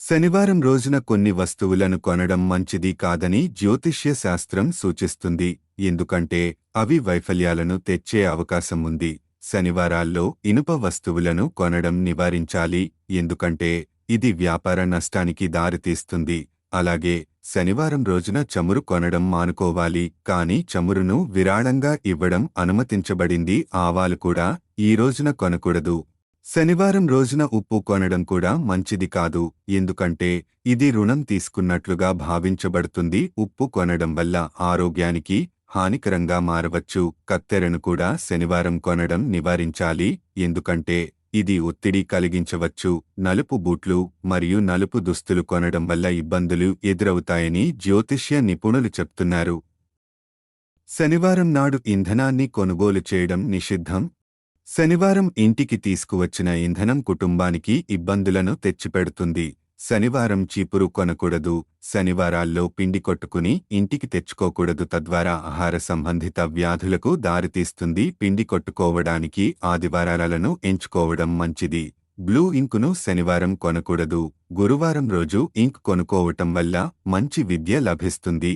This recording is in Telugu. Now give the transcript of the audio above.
శనివారం రోజున కొన్ని వస్తువులను కొనడం మంచిది కాదని జ్యోతిష్య శాస్త్రం సూచిస్తుంది. ఎందుకంటే అవి వైఫల్యాలను తెచ్చే అవకాశం ఉంది. శనివారాల్లో ఇనుప వస్తువులను కొనడం నివారించాలి. ఎందుకంటే ఇది వ్యాపార నష్టానికి దారితీస్తుంది. అలాగే శనివారం రోజున చమురు కొనడం మానుకోవాలి. కానీ చమురును విరాళంగా ఇవ్వడం అనుమతించబడింది. ఆవాలు కూడా ఈ రోజున కొనకూడదు. శనివారం రోజున ఉప్పు కొనడం కూడా మంచిది కాదు. ఎందుకంటే ఇది రుణం తీసుకున్నట్లుగా భావించబడుతుంది. ఉప్పు కొనడం వల్ల ఆరోగ్యానికి హానికరంగా మారవచ్చు. కత్తెరను కూడా శనివారం కొనడం నివారించాలి. ఎందుకంటే ఇది ఒత్తిడి కలిగించవచ్చు. నలుపు బూట్లు మరియు నలుపు దుస్తులు కొనడం వల్ల ఇబ్బందులు ఎదురవుతాయని జ్యోతిష్య నిపుణులు చెప్తున్నారు. శనివారం నాడు ఇంధనాన్ని కొనుగోలు చేయడం నిషిద్ధం. శనివారం ఇంటికి తీసుకువచ్చిన ఇంధనం కుటుంబానికి ఇబ్బందులను తెచ్చిపెడుతుంది. శనివారం చీపురు కొనకూడదు. శనివారాల్లో పిండి కొట్టుకుని ఇంటికి తెచ్చుకోకూడదు. తద్వారా ఆహార సంబంధిత వ్యాధులకు దారితీస్తుంది. పిండి కొట్టుకోవడానికి ఆదివారాలను ఎంచుకోవడం మంచిది. బ్లూ ఇంకును శనివారం కొనకూడదు. గురువారం రోజు ఇంక్ కొనుక్కోవటం వల్ల మంచి విద్య లభిస్తుంది.